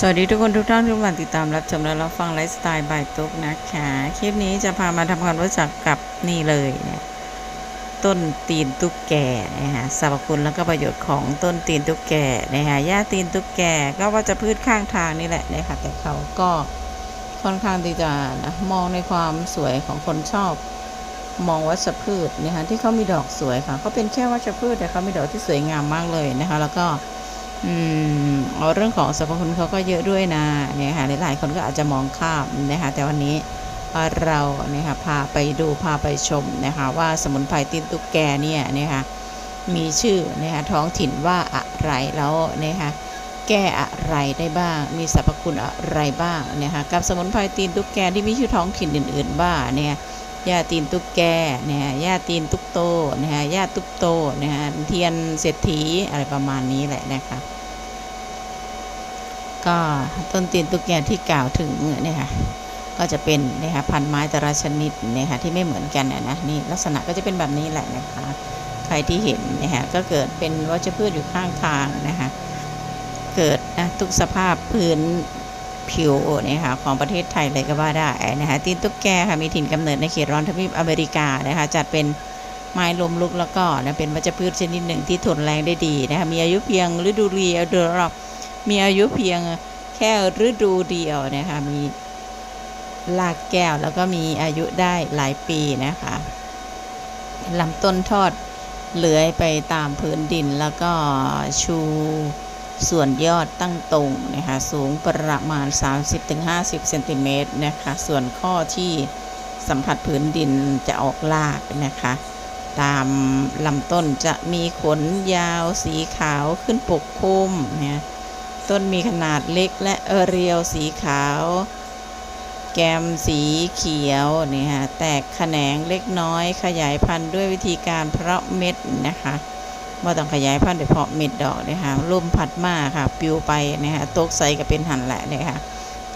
สวัสดีทุกคนทุกท่านที่กำลังติดตามรับชมและรับฟังไลฟ์สไตล์บายตุ๊กนะคะคลิปนี้จะพามาทำความรู้จักกับนี่เลยเนี่ยต้นตีนตุ๊กแกนะคะสรรพคุณแล้วก็ประโยชน์ของต้นตีนตุ๊กแกนะคะหญ้าตีนตุ๊กแกก็ว่าจะพืชข้างทางนี่แหละนะคะแต่เขาก็ค่อนข้างที่จะนะมองในความสวยของคนชอบมองวัชพืชนะคะที่เขามีดอกสวยค่ะเขาเป็นแค่วัชพืชแต่เขามีดอกที่สวยงามมากเลยนะคะแล้วก็ อืมเอาเรื่องของสรรพคุณเขาก็เยอะด้วยนะเนี่ยค่ะหลายๆคนก็อาจจะมองข้ามนะคะแต่วันนี้เราเนี่ยค่ะพาไปดูพาไปชมนะคะว่าสมุนไพรตีนตุ๊กแกเนี่ยนะคะมีชื่อนะคะท้องถิ่นว่าอะไรแล้วนะคะแก้อะไรได้บ้าง มีสรรพคุณอะไรบ้างนะคะกับสมุนไพรตีนตุ๊กแกที่มีชื่อท้องถิ่นอื่น ๆ บ้างเนี่ย ยาตีนตุ๊กแกเนี่ยยาตีนตุ๊กโตนะคะยาตุ๊กโตนะคะเทียนเศรษฐีอะไรประมาณนี้แหละนะคะก็ต้นตีนตุ๊กแกที่กล่าวถึงเนี่ยค่ะก็จะเป็นนะคะพันไม้แต่ละชนิดเนี่ยค่ะที่ไม่เหมือนกันนะนะนี่ลักษณะก็จะเป็นแบบนี้แหละนะคะใครที่เห็นนะคะก็เกิดเป็นวัชพืชอยู่ข้างทางนะคะเกิดนะทุกสภาพพื้น ผิวเนี่ยค่ะของประเทศไทยเลยก็ว่าได้นะคะตีนตุ๊กแกค่ะมีถิ่นกำเนิดในเขตร้อนทวีปอเมริกานะคะจัดเป็นไม้ลมลุกแล้วก็นะเป็นวัชพืชชนิดหนึ่งที่ทนแรงได้ดีนะคะมีอายุเพียงฤดูเรียวเดือนรอบมีอายุเพียงแค่ฤดูเดียวนะคะมีลากแก้วแล้วก็มีอายุได้หลายปีนะคะลำต้นทอดเลื้อยไปตามพื้นดินแล้วก็ชู ส่วนยอดตั้งตรงนะคะสูงประมาณ 30-50เซนติเมตรนะคะส่วนข้อที่สัมผัสพื้นดินจะออกลากนะคะตามลำต้นจะมีขนยาวสีขาวขึ้นปกคลุมเนี่ยต้นมีขนาดเล็กและเรียวสีขาว แกมสีเขียวนี่ฮะแตกแขนงเล็กน้อยขยายพันธุ์ด้วยวิธีการเพาะเม็ดนะคะ ว่าต้องขยายพันธุ์โดยเพาะเม็ดดอกนะคะลมพัดมาค่ะปลิวไปนะคะตกใส่ก็เป็นหันแหละนะคะ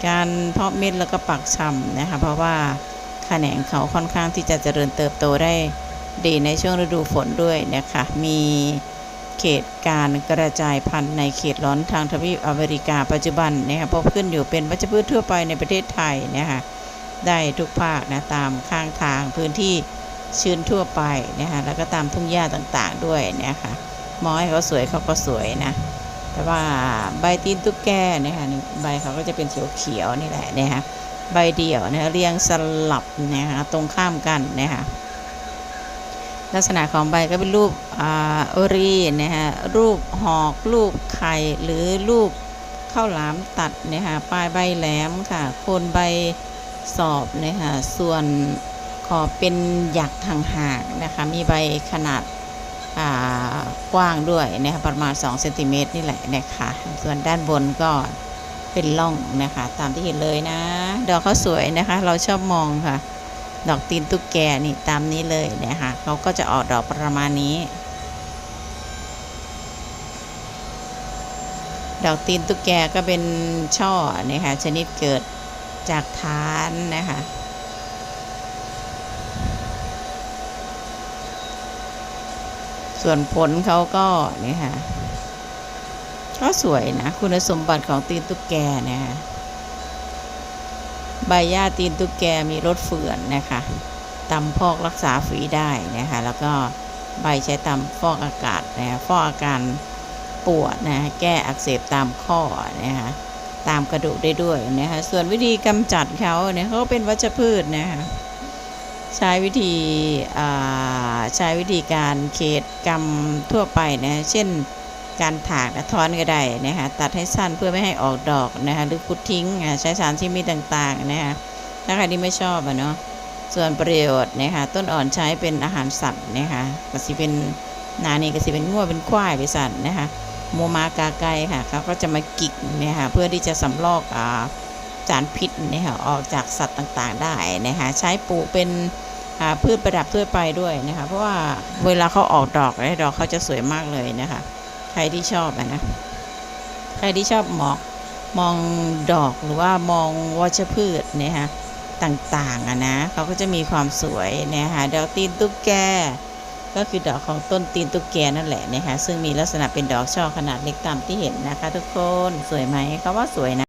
การเพาะเม็ดแล้วก็ปักชำนะคะเพราะว่าแขนงเขาค่อนข้างที่จะเจริญเติบโตได้ดีในช่วงฤดูฝนด้วยนะคะมีเขตการกระจายพันธุ์ในเขตร้อนทางทวีปอเมริกาปัจจุบันนะคะพบขึ้นอยู่เป็นวัชพืชทั่วไปในประเทศไทยนะคะได้ทุกภาคนะตามข้างทางพื้นที่ ชื้นทั่วไปนะคะแล้วก็ตามทุ่งหญ้าต่างๆด้วยนะคะมองให้เขาสวยเขาก็สวยนะแต่ว่าใบตีนตุ๊กแกนะคะใบเขาก็จะเป็นเขียวๆนี่แหละนะคะใบเดี่ยวนะคะเรียงสลับนะคะตรงข้ามกันนะคะลักษณะของใบก็เป็นรูปออรีนะคะรูปหอกรูปไข่หรือรูปข้าวหลามตัดนะคะปลายใบแหลมค่ะโคนใบสอบนะคะส่วน อเป็นหยักทางหากนะคะมีใบขนาดกว้างด้วยนะคะประมาณ2เซนติเมตรนี่แหละนะคะส่วนด้านบนก็เป็นร่องนะคะตามที่เห็นเลยนะ ดอกเขาสวยนะคะ เราชอบมองค่ะ ดอกตีนตุ๊กแกนี่ตามนี้เลยนะคะเขาก็จะออกดอกประมาณนี้ ดอกตีนตุ๊กแกก็เป็นช่อนะคะชนิดเกิดจากฐานนะคะ ส่วนผลเขาก็นี่ค่ะก็สวยนะ คุณสมบัติของตีนตุ๊กแกนะคะใบหญ้าตีนตุ๊กแกมีรสเฟื่อนนะคะตำพอกรักษาฝีได้นะคะแล้วก็ใบใช้ตำฟอกอากาศนะะฟอกอาการปวดนะะแก้อักเสบตามข้อนะคะตามกระดูกได้ด้วยนะคะส่วนวิธีกำจัดเขาเนี่ยเขาเป็นวัชพืชนะคะ ใช้วิธีใช้วิธีการเขตกรรมทั่วไปนะเช่นการถากนะถอนก็ได้นะคะตัดให้สั้นเพื่อไม่ให้ออกดอกนะคะหรือขุดทิ้งอะใช้สารที่มีต่างๆนะคะถ้าใครที่ไม่ชอบอะเนาะส่วนประโยชน์นะคะต้นอ่อนใช้เป็นอาหารสัตว์นะคะกสิเป็นนานี่กสิเป็นงัวเป็นควายเป็นสัตว์นะคะโมมากาไก่ค่ะเขาก็จะมากิกเนี่ยค่ะเพื่อที่จะสำลอกอ่า สารพิษเนี่ยค่ะออกจากสัตว์ต่างๆได้นะคะใช้ปลูกเป็นพืชประดับทั่วไปด้วยนะคะเพราะว่าเวลาเขาออกดอกไอ้ดอกเขาจะสวยมากเลยนะคะ ใครที่ชอบอะนะใครที่ชอบมองมองดอกหรือว่ามองวัชพืชเนี่ยค่ะต่างๆอะนะเขาก็จะมีความสวยนะคะดอกตีนตุ๊กแกก็คือดอกของต้นตีนตุ๊กแกนั่นแหละนะคะซึ่งมีลักษณะเป็นดอกช่อขนาดเล็กตามที่เห็นนะคะ ทุกคนสวยไหมเขาว่าสวยนะ